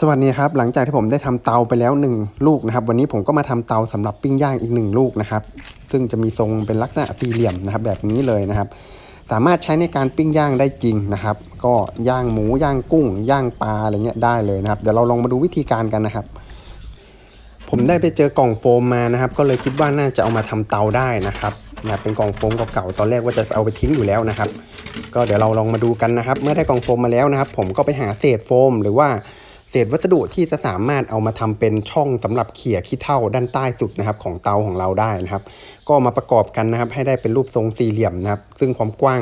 สวัสดีครับหลังจากที่ผมได้ทำเตาไปแล้ว 1 ลูกนะครับ วันนี้ผมก็มาทำเตาสำหรับปิ้งย่างอีก 1 ลูกนะครับ ซึ่งจะมีทรงเป็นลักษณะสี่เหลี่ยมนะครับ แบบนี้เลยนะครับ สามารถใช้ในการปิ้งย่างได้จริงนะครับ ก็ย่างหมูย่างกุ้ง ย่างปลาอะไรเงี้ยได้เลยนะครับเดี๋ยวเราลองมาดูวิธีการกันนะครับ ผมได้ไปเจอกล่องโฟมมานะครับ ก็เลยคิดว่าน่าจะเอามาทำเตาได้นะครับนะเป็นกล่องโฟมเก่าๆตอนแรกว่าจะเอาไปทิ้งอยู่แล้วนะครับ ก็เดี๋ยวเราลองมาดูกันนะครับ เมื่อได้กล่องโฟมมาแล้วนะครับ ผมก็ไปหาเศษโฟมหรือว่า ศษวัสดุที่จะสามารถเอามาทำเป็นช่องสำหรับเขี่ยขี้เถ้าด้านใต้สุดนะครับของเตาของเราได้นะครับ ก็มาประกอบกันนะครับ ให้ได้เป็นรูปทรงสี่เหลี่ยมนะครับ ซึ่งความกว้าง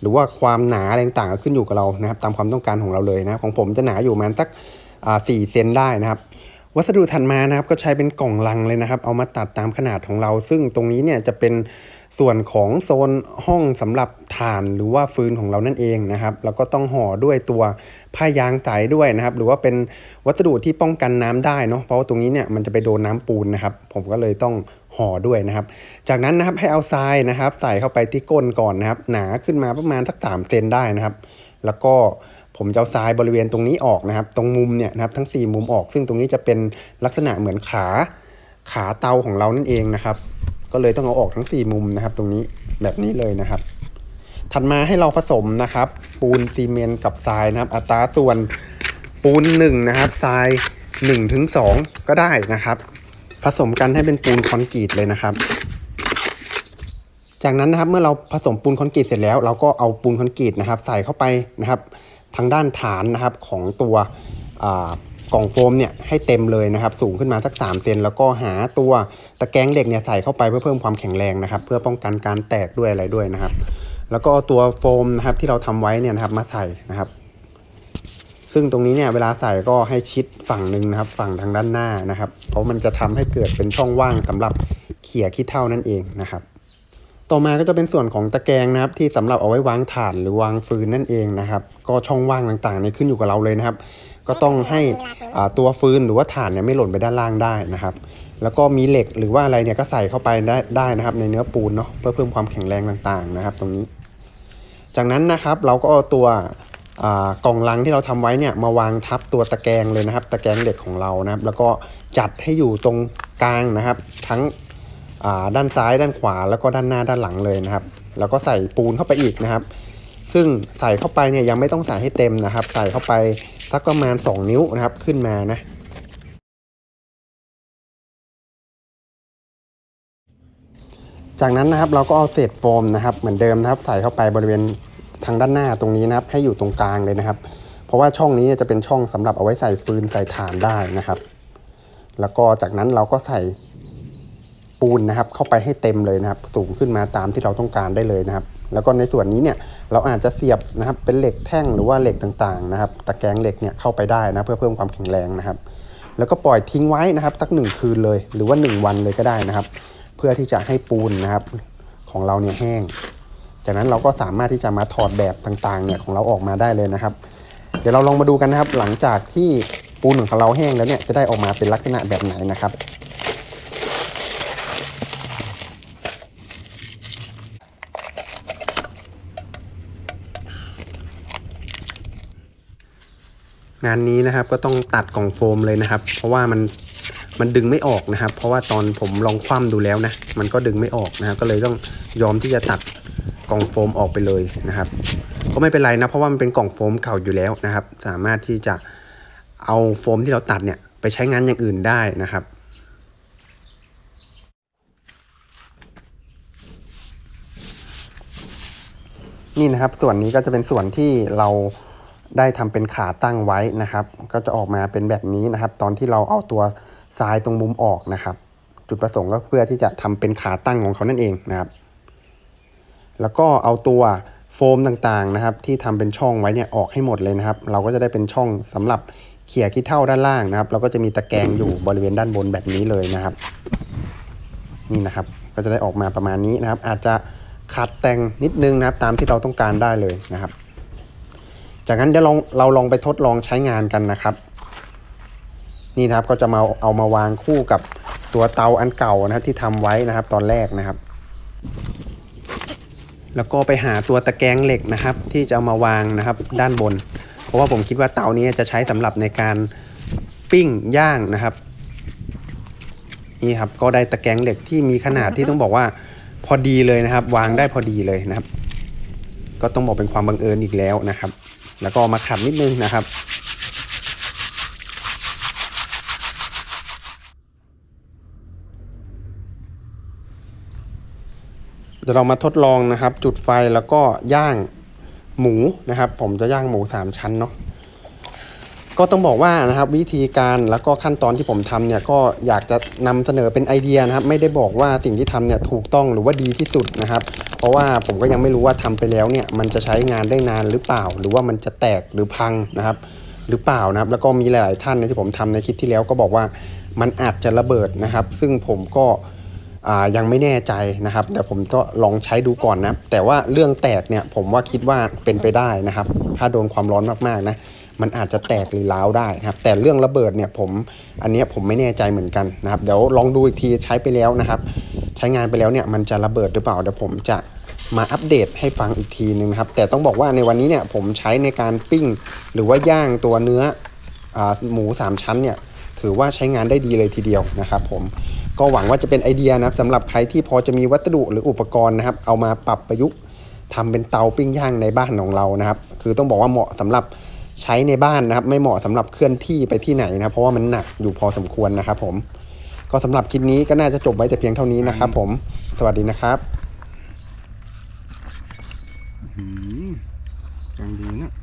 หรือว่าความหนาอะไรต่างๆขึ้นอยู่กับเรานะครับ ตามความต้องการของเราเลยนะของผมจะหนาอยู่ประมาณสักอ่าสี่เซนได้นะครับ วัสดุถัดมานะครับก็ใช้เป็นกล่องลังเลยนะครับ เอามาตัดตามขนาดของเรา ซึ่งตรงนี้เนี่ยจะเป็นส่วนของโซนห้องสำหรับถ่านหรือว่าฟืนของเรานั่นเองนะครับ แล้วก็ต้องห่อด้วยตัวผ้ายางใสด้วยนะครับ หรือว่าเป็นวัสดุที่ป้องกันน้ำได้เนาะเพราะว่าตรงนี้เนี่ยมันจะไปโดนน้ำปูนนะครับ ผมก็เลยต้องห่อด้วยนะครับ จากนั้นนะครับให้เอาทรายนะครับ ใส่เข้าไปที่ก้นก่อนนะครับ หนาขึ้นมาประมาณสักสามเซนได้นะครับ แล้วก็ ผมจะเอาทรายบริเวณตรงนี้ออกนะครับ ตรงมุมเนี่ยนะครับทั้ง 4 มุมออก ซึ่งตรงนี้จะเป็นลักษณะเหมือนขาขาเตาของเรานั่นเองนะครับ ก็เลยต้องเอาออกทั้ง 4 มุมนะครับ ตรงนี้แบบนี้เลยนะครับ ถัดมาให้เราผสมนะครับ ปูนซีเมนต์กับทรายนะครับ อัตราส่วนปูน1นะครับทราย1ถึง2ก็ได้นะครับ ผสมกันให้เป็นปูนคอนกรีตเลยนะครับจากนั้นนะครับเมื่อเราผสมปูนคอนกรีตเสร็จแล้ว เราก็เอาปูนคอนกรีตนะครับ ใส่เข้าไปนะครับ ทางด้านฐานนะครับของตัวกล่องโฟมเนี่ยให้เต็มเลยนะครับ สูงขึ้นมาสัก3เซนแล้วก็หาตัวตะแกรงเหล็กเนี่ยใส่เข้าไปเพื่อเพิ่มความแข็งแรงนะครับ เพื่อป้องกันการแตกด้วยอะไรด้วยนะครับ แล้วก็ตัวโฟมนะครับที่เราทำไว้เนี่ยนะครับมาใส่นะครับ ซึ่งตรงนี้เนี่ยเวลาใส่ก็ให้ชิดฝั่งหนึ่งนะครับ ฝั่งทางด้านหน้านะครับ เพราะมันจะทำให้เกิดเป็นช่องว่างสำหรับเขี่ยขี้เท่านั่นเองนะครับ ต่อมาก็จะเป็นส่วนของตะแกรงนะครับ ที่สำหรับเอาไว้วางถ่านหรือวางฟืนนั่นเองนะครับ ก็ช่องว่างต่างๆนี่ขึ้นอยู่กับเราเลยนะครับ ก็ต้องให้ตัวฟืนหรือว่าถ่านเนี่ยไม่หล่นไปด้านล่างได้นะครับ แล้วก็มีเหล็กหรือว่าอะไรเนี่ยก็ใส่เข้าไปได้ได้นะครับ ในเนื้อปูนเนาะเพื่อเพิ่มความแข็งแรงต่างๆนะครับ ตรงนี้ จากนั้นนะครับเราก็เอาตัวกล่องลังที่เราทำไว้เนี่ยมาวางทับตัวตะแกรงเลยนะครับ ตะแกรงเหล็กของเรานะครับ แล้วก็จัดให้อยู่ตรงกลางนะครับ ทั้ง ด้านซ้ายด้านขวาแล้วก็ด้านหน้าด้านหลังเลยนะครับ แล้วก็ใส่ปูนเข้าไปอีกนะครับ ซึ่งใส่เข้าไปเนี่ยยังไม่ต้องใส่ให้เต็มนะครับ ใส่เข้าไปสักประมาณ 2 นิ้วนะครับขึ้นมานะจากนั้นนะครับเราก็เอาเศษโฟมนะครับเหมือนเดิมนะครับ ใส่เข้าไปบริเวณทางด้านหน้าตรงนี้นะครับ ให้อยู่ตรงกลางเลยนะครับ เพราะว่าช่องนี้จะเป็นช่องสำหรับเอาไว้ใส่ฟืนใส่ถ่านได้นะครับ แล้วก็จากนั้นเราก็ใส่ ปูนนะครับเข้าไปให้เต็มเลยนะครับสูงขึ้นมาตามที่เราต้องการได้เลยนะครับ แล้วก็ในส่วนนี้เนี่ยเราอาจจะเสียบนะครับเป็นเหล็กแท่งหรือว่าเหล็กต่างๆนะครับตะแกรงเหล็กเนี่ยเข้าไปได้นะเพื่อเพิ่มความแข็งแรงนะครับ แล้วก็ปล่อยทิ้งไว้นะครับสักหนึ่งคืนเลย หรือว่า 1 วันเลยก็ได้นะครับ เพื่อที่จะให้ปูนนะครับของเราเนี่ยแห้ง จากนั้นเราก็สามารถที่จะมาถอดแบบต่างๆเนี่ยของเราออกมาได้เลยนะครับ เดี๋ยวเราลองมาดูกันนะครับหลังจากที่ปูนของเราแห้งแล้วเนี่ยจะได้ออกมาเป็นลักษณะแบบไหนนะครับ งานนี้นะครับก็ต้องตัดกล่องโฟมเลยนะครับ เพราะว่ามันมันดึงไม่ออกนะครับ เพราะว่าตอนผมลองคว่ำดูแล้วนะ มันก็ดึงไม่ออกนะครับ ก็เลยต้องยอมที่จะตัดกล่องโฟมออกไปเลยนะครับ ก็ไม่เป็นไรนะ เพราะว่ามันเป็นกล่องโฟมเก่าอยู่แล้วนะครับ สามารถที่จะเอาโฟมที่เราตัดเนี่ยไปใช้งานอย่างอื่นได้นะครับนี่นะครับส่วนนี้ก็จะเป็นส่วนที่เรา ได้ทำเป็นขาตั้งไว้นะครับ ก็จะออกมาเป็นแบบนี้นะครับ ตอนที่เราเอาตัวทรายตรงมุมออกนะครับ จุดประสงค์ก็เพื่อที่จะทำเป็นขาตั้งของเขานั่นเองนะครับ แล้วก็เอาตัวโฟมต่างๆนะครับ ที่ทำเป็นช่องไว้เนี่ยออกให้หมดเลยนะครับ เราก็จะได้เป็นช่องสำหรับเขี่ยขี้เท่าด้านล่างนะครับ เราก็จะมีตะแกรงอยู่บริเวณด้านบนแบบนี้เลยนะครับ นี่นะครับ ก็จะได้ออกมาประมาณนี้นะครับ อาจจะขัดแต่งนิดนึงนะครับ ตามที่เราต้องการได้เลยนะครับ จากนั้นเดี๋ยวลองเราลองไปทดลองใช้งานกันนะครับ นี่นะครับก็จะมาเอามาวางคู่กับตัวเตาอันเก่านะครับที่ทำไว้นะครับ ตอนแรกนะครับ แล้วก็ไปหาตัวตะแกรงเหล็กนะครับ ที่จะเอามาวางนะครับ ด้านบน เพราะว่าผมคิดว่าเตานี้จะใช้สำหรับในการปิ้งย่างนะครับนี่ครับก็ได้ตะแกรงเหล็กที่มีขนาดที่ต้องบอกว่าพอดีเลยนะครับ วางได้พอดีเลยนะครับ ก็ต้องบอกเป็นความบังเอิญอีกแล้วนะครับ แล้วก็มาขัดนิดนึงนะครับ เดี๋ยวเรามาทดลองนะครับ จุดไฟแล้วก็ย่างหมูนะครับ ผมจะย่างหมูสามชั้นเนาะ ก็ต้องบอกว่านะครับวิธีการแล้วก็ขั้นตอนที่ผมทำเนี่ยก็อยากจะนำเสนอเป็นไอเดียนะครับ ไม่ได้บอกว่าสิ่งที่ทำเนี่ยถูกต้องหรือว่าดีที่สุดนะครับ เพราะว่าผมก็ยังไม่รู้ว่าทำไปแล้วเนี่ยมันจะใช้งานได้นานหรือเปล่า หรือว่ามันจะแตกหรือพังนะครับ หรือเปล่านะครับ แล้วก็มีหลาย ๆ ท่านที่ผมทำในคลิปที่แล้วก็บอกว่ามันอาจจะระเบิดนะครับ ซึ่งผมก็ยังไม่แน่ใจนะครับ แต่ผมก็ลองใช้ดูก่อนนะ แต่ว่าเรื่องแตกเนี่ยผมว่าคิดว่าเป็นไปได้นะครับ ถ้าโดนความร้อนมากๆนะ มันอาจจะแตกหรือร้าวได้นะครับ แต่เรื่องระเบิดเนี่ยผมอันนี้ผมไม่แน่ใจเหมือนกันนะครับเดี๋ยวลองดูอีกทีใช้ไปแล้วนะครับ ใช้งานไปแล้วเนี่ยมันจะระเบิดหรือเปล่าเดี๋ยวผมจะมาอัปเดตให้ฟังอีกทีนึงนะครับ แต่ต้องบอกว่าในวันนี้เนี่ยผมใช้ในการปิ้ง หรือว่าย่างตัวเนื้ออหมูสามชั้นเนี่ยถือว่าใช้งานได้ดีเลยทีเดียวนะครับผมก็หวังว่าจะเป็นไอเดียนะครับสำหรับใครที่พอจะมีวัสดุหรืออุปกรณ์นะครับ เอามาปรับประยุกต์ทำเป็นเตาปิ้งย่างในบ้านของเรานะครับ คือต้องบอกว่าเหมาะสำหรับ ใช้ในบ้านนะครับ ไม่เหมาะสำหรับเคลื่อนที่ไปที่ไหนนะครับเพราะว่ามันหนักอยู่พอสมควรนะครับผมก็สำหรับคลิปนี้ก็น่าจะจบไว้แต่เพียงเท่านี้นะครับผมสวัสดีนะครับอืมจังดีนะ